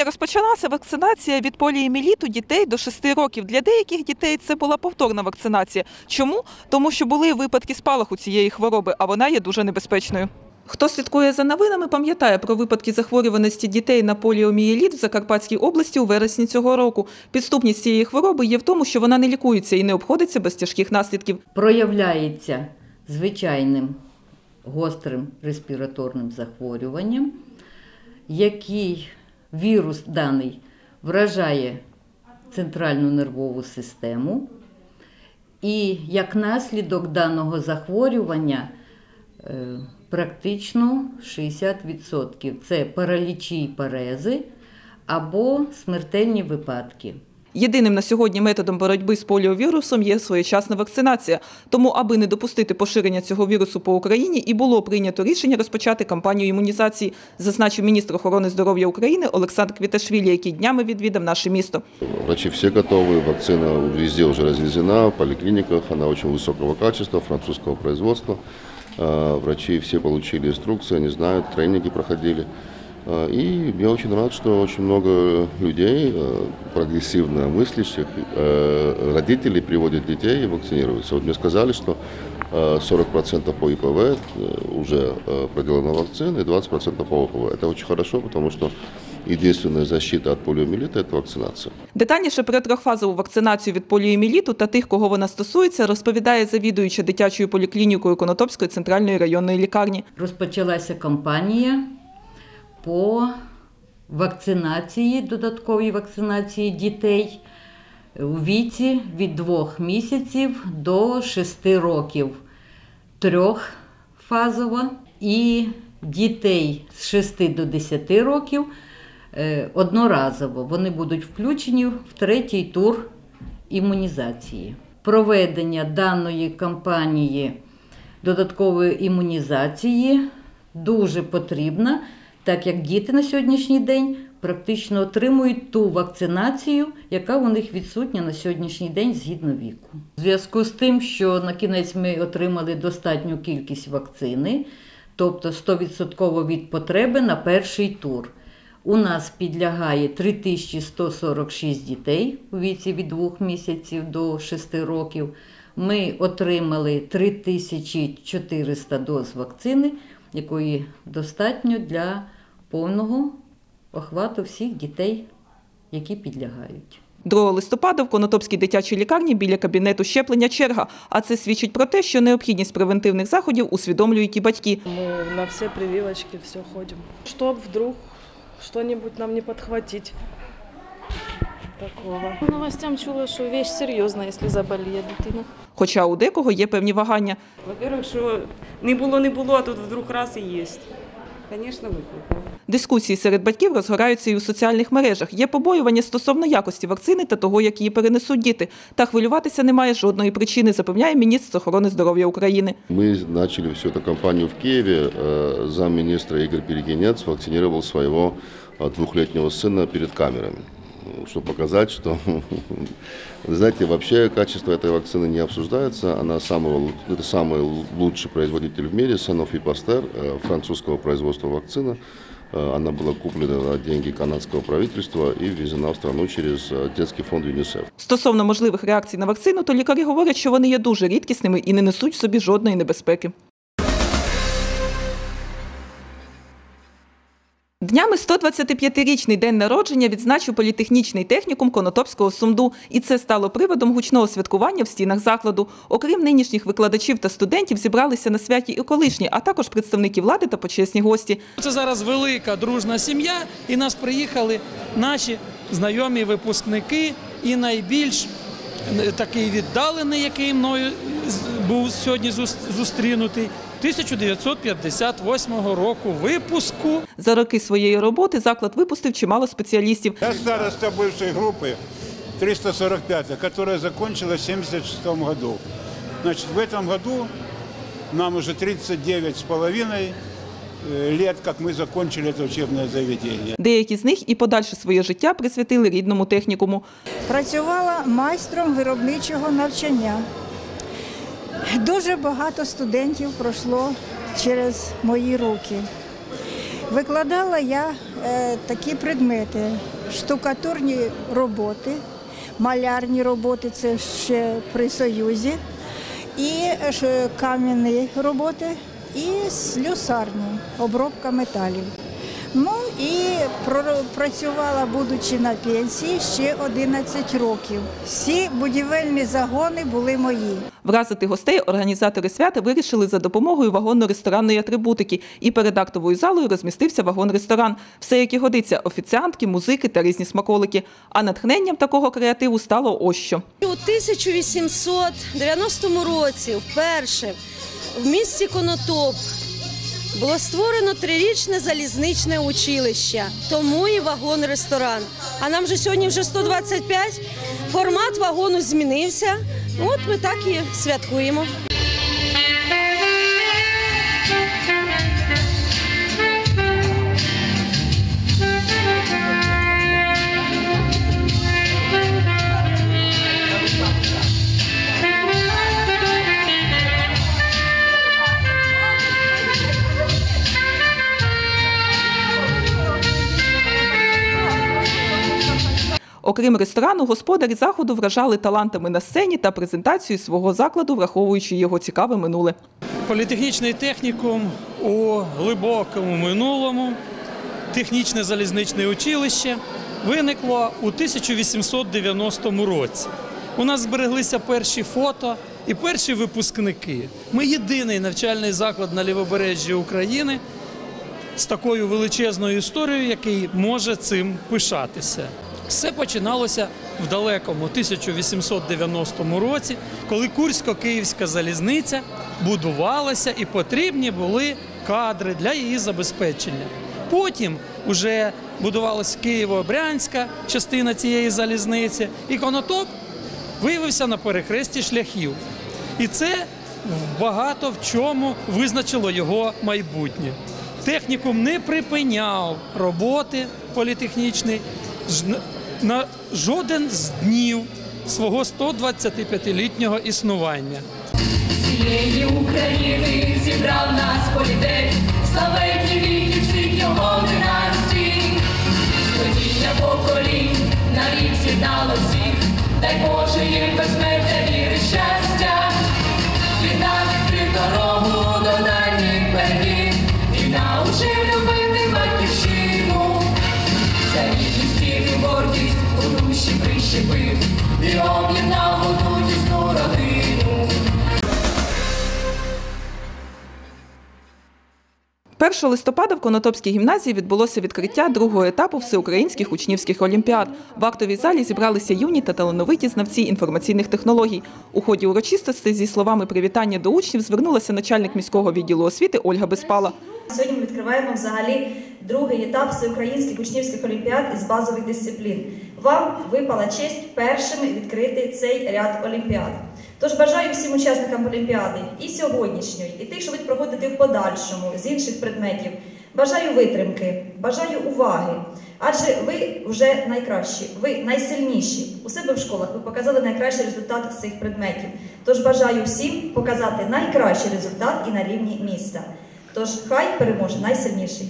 Тижня розпочалася вакцинація від поліеміліту дітей до 6 років. Для деяких дітей це була повторна вакцинація. Чому? Тому що були випадки спалаху цієї хвороби, а вона є дуже небезпечною. Хто слідкує за новинами, пам'ятає про випадки захворюваності дітей на поліомієліт в Закарпатській області у вересні цього року. Підступність цієї хвороби є в тому, що вона не лікується і не обходиться без тяжких наслідків. проявляється звичайним гострим респіраторним захворюванням, який вірус даний вражає центральну нервову систему. І як наслідок даного захворювання е, практично 60% це паралічі і парези або смертельні випадки. Єдиним на сьогодні методом боротьби з поліовірусом є своєчасна вакцинація. Тому, аби не допустити поширення цього вірусу по Україні, і було прийнято рішення розпочати кампанію імунізації, зазначив міністр охорони здоров'я України Олександр Квіташвілі, який днями відвідав наше місто. Врачи все готовы, вакцина везде уже развезена, в поликлиниках, она очень высокого качества, французского производства. Э, Врачи все получили инструкции, они знают, тренинги проходили. Э, И я очень рад, что очень много людей, э, прогрессивно мыслящих, э, родителей приводят детей и вакцинируются. Вот мне сказали, что э, 40% по ИПВ э, уже э, проделана вакцина и 20% по ОПВ. Это очень хорошо, потому что единственная защита от полиомиелита – это вакцинация. Детальніше про трьохфазову вакцинацію від поліоміліту та тих, кого вона стосується, розповідає завідуюча дитячою поліклінікою Конотопської центральної районної лікарні. розпочалася кампанія по вакцинації, додатковій вакцинації дітей у віці від 2 місяців до 6 років. Трьохфазова і дітей з 6 до 10 років е, одноразово. Вони будуть включені в третій тур імунізації. Проведення даної кампанії додаткової імунізації дуже потрібна, так як діти на сьогоднішній день практично отримують ту вакцинацію, яка у них відсутня на сьогоднішній день згідно віку. У зв'язку з тим, що на кінець ми отримали достатню кількість вакцини, тобто 100% від потреби на перший тур. У нас підлягає 3146 дітей у віці від 2 місяців до 6 років. Ми отримали 3400 доз вакцини, якої достатньо для повного охвату всіх дітей, які підлягають. 2 листопада в Конотопській дитячій лікарні біля кабінету щеплення черга. А це свідчить про те, що необхідність превентивних заходів усвідомлюють і батьки. Мы на все прививочки все ходим. Чтоб вдруг что-нибудь нам не подхватить такого. По новостям чула, що вещь серйозна, якщо заболіє дитина. Хоча у декого є певні вагання. Во-первых, що не було, не було, а тут вдруг раз і є. Звісно, викликало. Дискусії серед батьків розгораються і у соціальних мережах. Є побоювання стосовно якості вакцини та того, як її перенесуть діти. Та хвилюватися немає жодної причини, запевняє міністр охорони здоров'я України. Мы начали всю эту кампанию в Киеве. Э, Замминистра Игорь Перекинец вакцинировал своего э, двухлетнего сына перед камерами, Ну, чтобы показать, что, вы знаете, вообще качество этой вакцины не обсуждается. Она самого, лу- это самый лучший производитель в мире, Sanofi Pasteur, э, французского производства вакцина. Э, Она была куплена на деньги канадского правительства и ввезена в страну через э, детский фонд ЮНИСЕФ. Стосовно можливих реакцій на вакцину, то лікарі говорять, що вони є дуже рідкісними і не несуть в собі жодної небезпеки. Днями 125-річний день народження відзначив політехнічний технікум Конотопського сумду. І це стало приводом гучного святкування в стінах закладу. Окрім нинішніх викладачів та студентів, зібралися на святі і колишні, а також представники влади та почесні гості. Це зараз велика дружна сім'я, і нас приїхали наші знайомі випускники, і найбільш е, такий віддалений, який мною був сьогодні зус- зустрінутий, 1958 року випуску. За роки своєї роботи заклад випустив чимало спеціалістів. Я староста бывшей группы 345, которая закончилась в 1976 году. Значит, в этом году нам уже 39 с половиной э, лет, как мы закончили это учебное заведение. Деякі з них і подальше своє життя присвятили рідному технікуму. Працювала майстром виробничого навчання. Дуже багато студентів пройшло через мої руки. Викладала я е, такі предмети: штукатурні роботи, малярні роботи це ще при Союзі, і е, кам'яні роботи, і слюсарні, обробка металів. Ну і працювала, будучи на пенсії, ще 11 років. Всі будівельні загони були мої. Вразити гостей організатори свята вирішили за допомогою вагонно-ресторанної атрибутики. І перед актовою залою розмістився вагон-ресторан. Все, як і годиться, офіціантки, музики та різні смаколики. А натхненням такого креативу стало ось що. У 1890 році вперше в місті Конотоп було створено трирічне залізничне училище, тому і вагон-ресторан. А нам же сьогодні вже 125. Формат вагону змінився. От ми так і святкуємо. Окрім ресторану, господарі заходу вражали талантами на сцені та презентацією свого закладу, враховуючи його цікаве минуле. Політехнічний технікум у глибокому минулому, технічне залізничне училище виникло у 1890 році. У нас збереглися перші фото і перші випускники. Ми єдиний навчальний заклад на лівобережжі України з такою величезною історією, який може цим пишатися. Все починалося в далекому 1890 році, коли Курсько-Київська залізниця будувалася і потрібні були кадри для її забезпечення. Потім вже будувалася Києво-Брянська частина цієї залізниці, і Конотоп виявився на перехресті шляхів. І це багато в чому визначило його майбутнє. Технікум не припиняв роботи політехнічний на жоден з днів свого 125-літнього існування. Всієї України зібрав нас політек, славетні віки всіх його династій. Століття поколінь навік з'єднало всіх, дай Боже їм безсмертя віри щастя. Нам дорогу душі і об'єднав одну тісну родину. 1 листопада в Конотопській гімназії відбулося відкриття другого етапу всеукраїнських учнівських олімпіад. В актовій залі зібралися юні та талановиті знавці інформаційних технологій. У ході урочистостей зі словами привітання до учнів звернулася начальник міського відділу освіти Ольга Безпала. Сьогодні ми відкриваємо взагалі другий етап всеукраїнських учнівських олімпіад із базових дисциплін. Вам випала честь першими відкрити цей ряд олімпіад. Тож бажаю всім учасникам олімпіади і сьогоднішньої, і тих, що будуть проходити в подальшому з інших предметів. Бажаю витримки, бажаю уваги. Адже ви вже найкращі, ви найсильніші. У себе в школах ви показали найкращий результат цих предметів. Тож бажаю всім показати найкращий результат і на рівні міста. Тож хай переможе найсильніший.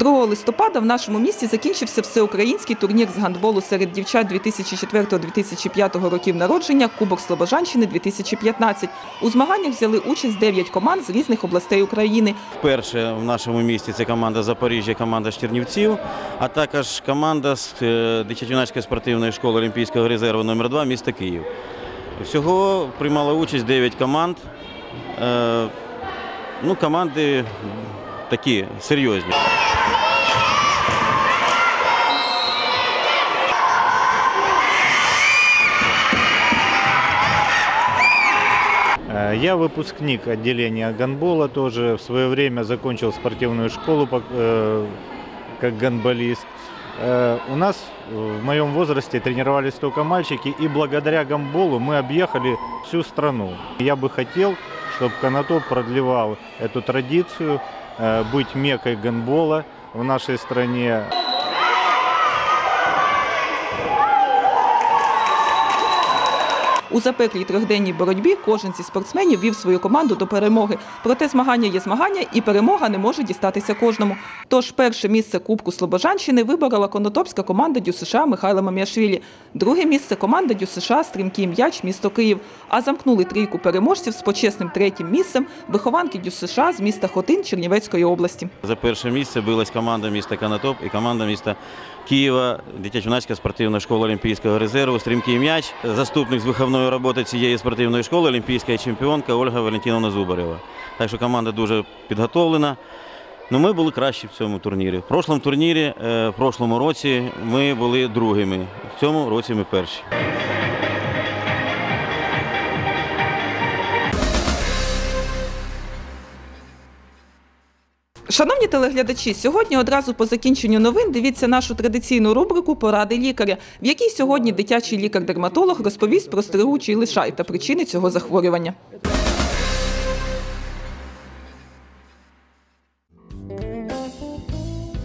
2 листопада в нашому місті закінчився всеукраїнський турнір з гандболу серед дівчат 2004-2005 років народження Кубок Слобожанщини 2015. У змаганнях взяли участь 9 команд з різних областей України. Вперше в нашому місті це команда Запоріжжя, команда з Чернівців, а також команда з е, дитячо-юнацької спортивної школи Олімпійського резерву номер 2 міста Київ. Всього приймало участь 9 команд. Е, Ну, команди такі серйозні. Я выпускник отделения гандбола тоже. В свое время закончил спортивную школу э, как гандболист. Э, У нас э, в моем возрасте тренировались только мальчики, и благодаря гандболу мы объехали всю страну. Я бы хотел, чтобы Конотоп продлевал эту традицию, э, быть мекой гандбола в нашей стране. У запеклій трьохденній боротьбі кожен зі спортсменів вів свою команду до перемоги. Проте змагання є змагання, і перемога не може дістатися кожному. Тож перше місце Кубку Слобожанщини виборола конотопська команда Дю США Михайла Мам'яшвілі. Друге місце команда Дю США Стрімкий м'яч місто Київ. А замкнули трійку переможців з почесним третім місцем вихованки Дю США з міста Хотин Чернівецької області. За перше місце билась команда міста Канатоп і команда міста Києва, дитячо-юнацька спортивна школа Олімпійського резерву, стрімкий м'яч, заступник з виховної роботи цієї спортивної школи, олімпійська чемпіонка Ольга Валентиновна Зубарева. Так що команда дуже підготовлена. Ну, ми були кращі в цьому турнірі. В прошлому турнірі, е, в прошлому році ми були другими. В цьому році ми перші. Шановні телеглядачі, сьогодні одразу по закінченню новин дивіться нашу традиційну рубрику Поради лікаря, в якій сьогодні дитячий лікар-дерматолог розповість про стригучий лишай та причини цього захворювання.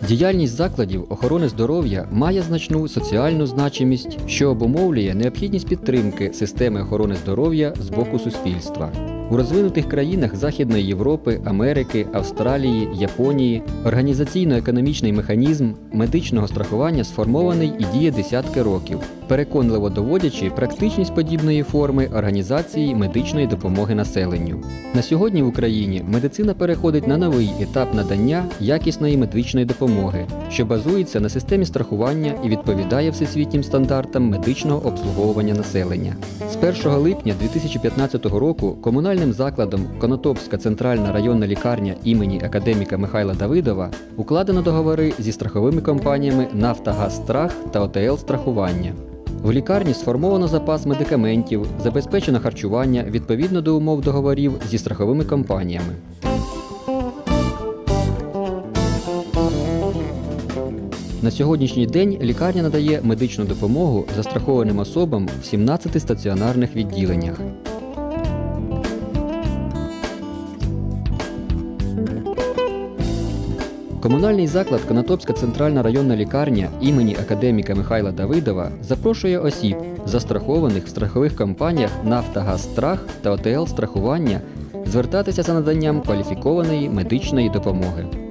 Діяльність закладів охорони здоров'я має значну соціальну значимість, що обумовлює необхідність підтримки системи охорони здоров'я з боку суспільства. У розвинутих країнах Західної Європи, Америки, Австралії, Японії організаційно-економічний механізм медичного страхування сформований і діє десятки років, переконливо доводячи практичність подібної форми організації медичної допомоги населенню. На сьогодні в Україні медицина переходить на новий етап надання якісної медичної допомоги, що базується на системі страхування і відповідає всесвітнім стандартам медичного обслуговування населення. З 1 липня 2015 року комунальним закладом Конотопська центральна районна лікарня імені академіка Михайла Давидова укладено договори зі страховими компаніями Нафтогазстрах та ОТЛ Страхування. В лікарні сформовано запас медикаментів, забезпечено харчування відповідно до умов договорів зі страховими компаніями. На сьогоднішній день лікарня надає медичну допомогу застрахованим особам в 17 стаціонарних відділеннях. Комунальний заклад Конотопська центральна районна лікарня імені академіка Михайла Давидова запрошує осіб, застрахованих в страхових компаніях Нафтогазстрах та ОТЛ страхування, звертатися за наданням кваліфікованої медичної допомоги.